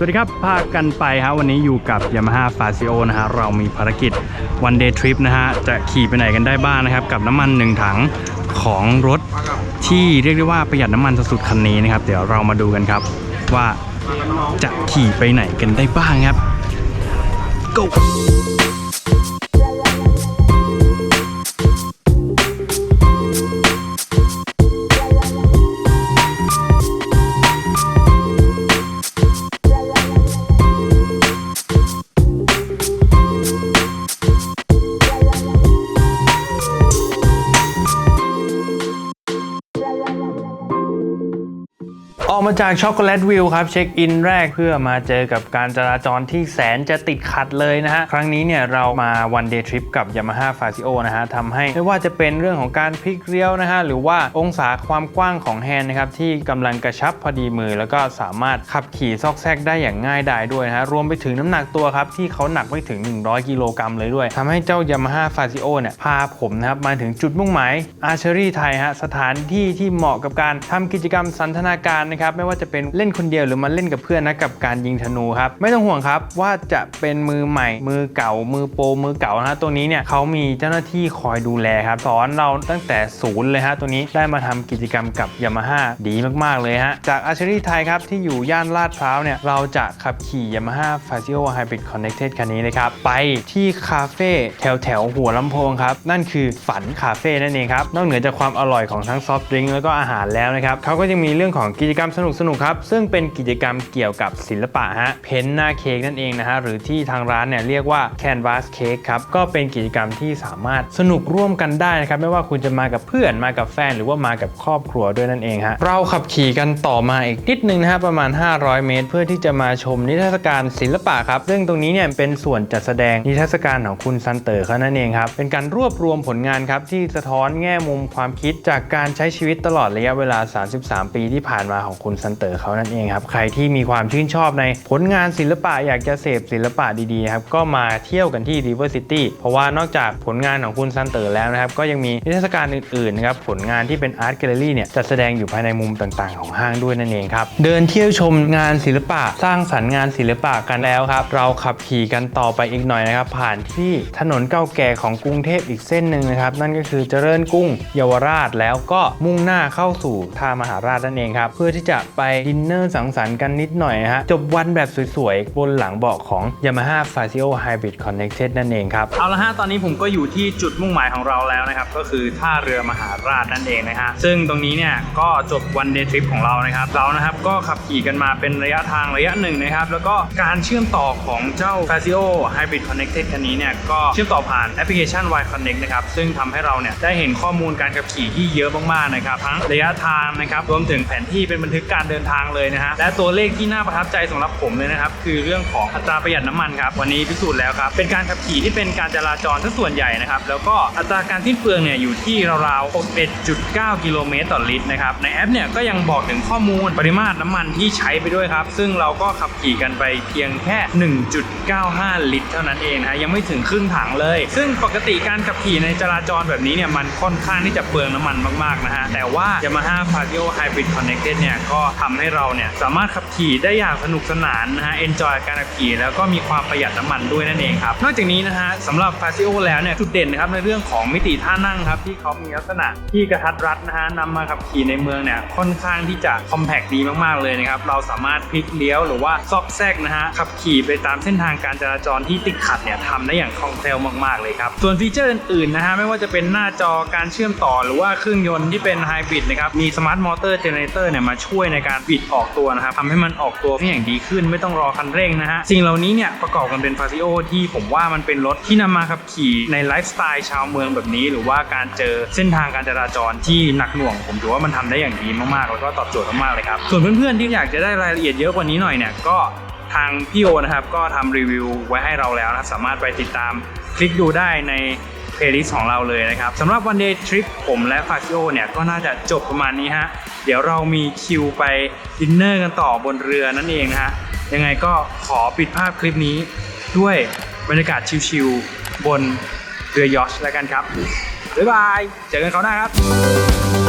สวัสดีครับ พากันไปฮะวันนี้อยู่กับ Yamaha f a z i o นะฮะเรามีภารกิจ one day trip นะฮะ จะขี่ไปไหนกันได้บ้างนะครับ กับน้ำมันหนึ่งถังของรถที่เรียกได้ว่าประหยัดน้ำมันสุดๆคันนี้นะครับ เดี๋ยวเรามาดูกันครับว่าจะขี่ไปไหนกันได้บ้างครับ go ออกมาจากช็อกโกแลตวิวครับ เช็คอินแรกเพื่อมาเจอกับการจราจรที่แสนจะติดขัดเลยนะฮะ ครั้งนี้เนี่ยเรามาวันเดย์ทริปกับ Yamaha f a z i o นะฮะทำให้ไม่ว่าจะเป็นเรื่องของการพลิกเลี้ยวนะฮะ หรือว่าองศาความกว้างของแฮนด์นะครับ ที่กำลังกระชับพอดีมือ แล้วก็สามารถขับขี่ซอกแซกได้อย่างง่ายดายด้วยนะฮะ รวมไปถึงน้ำหนักตัวครับ ที่เขาหนักไม่ถึง 100 กิโลกรัมเลยด้วยทำให้เจ้า Yamaha f a z i o เนี่ยพาผมนะครับมาถึงจุดมุ่งหมาย Archery ไทยฮะสถานที่ที่เหมาะกับการทำกิจกรรมสันทนาการนะครับไม่ว่าจะเป็นเล่นคนเดียวหรือมาเล่นกับเพื่อนนะกับการยิงธนูครับไม่ต้องห่วงครับว่าจะเป็นมือใหม่ มือเก่า มือโปรมือเก่านะฮะตัวนี้เนี่ยเขามีเจ้าหน้าที่คอยดูแลครับสอนเราตั้งแต่ศูนย์เลยฮะตัวนี้ได้มาทำกิจกรรมกับ Yamaha ดีมากๆเลยฮะจาก Archery ไทยครับที่อยู่ย่านลาดพร้าวเนี่ยเราจะขับขี่ Yamaha f a z i o Hybrid Connected คันนี้นะครับไปที่คาเฟ่แถวแถวหัวลำโพงครับนั่นคือฝันคาเฟ่นั่นเองครับนอกเหนือจากความอร่อยของทั้งซอฟต์ดริงก์แล้วก็อาหารแล้วนะครับเขาก็ยังมีเรื่องของกิจกรรมสนุกๆครับ ซึ่งเป็นกิจกรรมเกี่ยวกับศิลปะฮะ เพ้นหน้าเค้กนั่นเองนะฮะ หรือที่ทางร้านเนี่ยเรียกว่า Canvas Cake ครับ ก็เป็นกิจกรรมที่สามารถสนุกร่วมกันได้นะครับ ไม่ว่าคุณจะมากับเพื่อน มากับแฟน หรือว่ามากับครอบครัวด้วยนั่นเองฮะ เราขับขี่กันต่อมาอีกนิดนึงนะฮะ ประมาณ 500 เมตร เพื่อที่จะมาชมนิทรรศการศิลปะครับ ซึ่งตรงนี้เนี่ยเป็นส่วนจัดแสดงนิทรรศการของคุณซันเตอร์เขานั่นเองครับ เป็นการรวบรวมผลงานครับที่สะท้อนแง่มุมความคิดจากการใช้ชีวิตตลอดระยะเวลา 33 ปีที่ผ่านมาของคุณซันเตอร์เขานั่นเองครับ ใครที่มีความชื่นชอบในผลงานศิลปะอยากจะเสพศิลปะดีๆครับก็มาเที่ยวกันที่ River City เพราะว่านอกจากผลงานของคุณซันเตอร์แล้วนะครับ ก็ยังมีนิทรรศการอื่นๆนะครับผลงานที่เป็นอาร์ตแกลเลอรี่เนี่ยจัดแสดงอยู่ภายในมุมต่างๆ ของห้างด้วยนั่นเองครับ เดินเที่ยวชมงานศิลปะสร้างสรรค์งานศิลปะกันแล้วครับ เราขับขี่กันต่อไปอีกหน่อยนะครับ ผ่านที่ถนนเก่าแก่ของกรุงเทพอีกเส้นหนึ่งนะครับ นั่นก็คือเจริญกรุงเยาวราชแล้วก็มุ่งหน้าเข้าสู่ท่ามหาราชนั่นเองครับเพื่อที่จะไปดินเนอร์สังสรรค์กันนิดหน่อยนะฮะ จบวันแบบสวยๆ บนหลังเบาะของ Yamaha f a z i o Hybrid Connected นั่นเองครับ เอาละฮะ ตอนนี้ผมก็อยู่ที่จุดมุ่งหมายของเราแล้วนะครับ ก็คือท่าเรือมหาราชนั่นเองนะฮะ ซึ่งตรงนี้เนี่ยก็จบวันเดย์ทริปของเรานะครับ เรานะครับก็ขับขี่กันมาเป็นระยะทางระยะหนึ่งนะครับ แล้วก็การเชื่อมต่อของเจ้า f a z i o Hybrid Connected คันนี้เนี่ยก็เชื่อมต่อผ่านแอปพลิเคชัน Y Connect นะครับ ซึ่งทำให้เราเนี่ยได้เห็นข้อมูลการขับขี่ที่เยอะมากๆนะครับทั้งระยะทางนะครับรวมถึงแผนที่เป็นบันทึกการเดินทางเลยนะฮะและตัวเลขที่น่าประทับใจสำหรับผมเลยนะครับคือเรื่องของอัตราประหยัดน้ำมันครับวันนี้พิสูจน์แล้วครับเป็นการขับขี่ที่เป็นการจราจรทั้งส่วนใหญ่นะครับแล้วก็อัตราการสิ้นเปลืองเนี่ยอยู่ที่ราวๆ61.9 กิโลเมตรต่อลิตรนะครับในแอปเนี่ยก็ยังบอกถึงข้อมูลปริมาตรน้ำมันที่ใช้ไปด้วยครับซึ่งเราก็ขับขี่กันไปเพียงแค่ 1.95 ลิตร เท่านั้นเองนะฮะยังไม่ถึงครึ่งถังเลย ซึ่งปกติการขับขี่ในจราจรแบบนี้เนี่ยมันค่อนข้างที่จะเปลืองน้ำมันมากๆนะฮะแต่ว่า Yamaha f a z i o Hybrid Connected เนี่ยก็ทำให้เราเนี่ยสามารถขับขี่ได้อย่างสนุกสนานนะฮะ enjoy การขับขี่แล้วก็มีความประหยัดน้ำมันด้วยนั่นเองครับ นอกจากนี้นะฮะสำหรับ f a z i o แล้วเนี่ยจุดเด่นนะครับในเรื่องของมิติท่านั่งครับที่เขามีลักษณะที่กระทัดรัดนะฮะนำมาขับขี่ในเมืองเนี่ยค่อนข้างที่จะ compact ดีมากๆเลยนะครับเราสามารถพลิกเลี้ยวหรือว่าซอกแซกนะฮะขับขี่ไปตามเส้นทางการจราจรที่ติดขัดเนี่ยทำได้อย่างคล่องแคล่วมากๆเลยครับส่วนฟีเจอร์อื่นๆนะฮะไม่ว่าจะเป็นหน้าจอการเชื่อมต่อ หรือว่าเครื่องยนต์ที่เป็นไฮบริดนะครับมีสมาร์ทมอเตอร์เจเนเรเตอร์เนี่ยมาช่วยในการบิดออกตัวนะครับทำให้มันออกตัวได้อย่างดีขึ้น ไม่ต้องรอคันเร่งนะฮะสิ่งเหล่านี้เนี่ยประกอบกันเป็นฟาซิโอที่ผมว่ามันเป็นรถที่นำมาขับขี่ในไลฟ์สไตล์ชาวเมืองแบบนี้ หรือว่าการเจอเส้นทางการจราจรที่หนักหน่วง ผมถือว่ามันทำได้อย่างดีมากๆ แล้วก็ตอบโจทย์มากๆเลยครับส่วนเพื่อนๆที่อยากจะได้รายละเอียดเยอะกว่านี้หน่อยเนี่ยก็ทางพี่โอนะครับก็ทำรีวิวไว้ให้เราแล้วนะสามารถไปติดตามคลิกดูได้ใน เพลย์ลิสต์ของเราเลยนะครับสำหรับวันเดย์ทริปผมและฟาซิโอเนี่ยก็น่าจะจบประมาณนี้ฮะเดี๋ยวเรามีคิวไปดินเนอร์กันต่อบนเรือนั่นเองนะฮะยังไงก็ขอปิดภาพคลิปนี้ด้วยบรรยากาศชิลๆบนเรือยอชแล้วกันครับบ๊ายบาย เจอกันเขาวหน้าครับ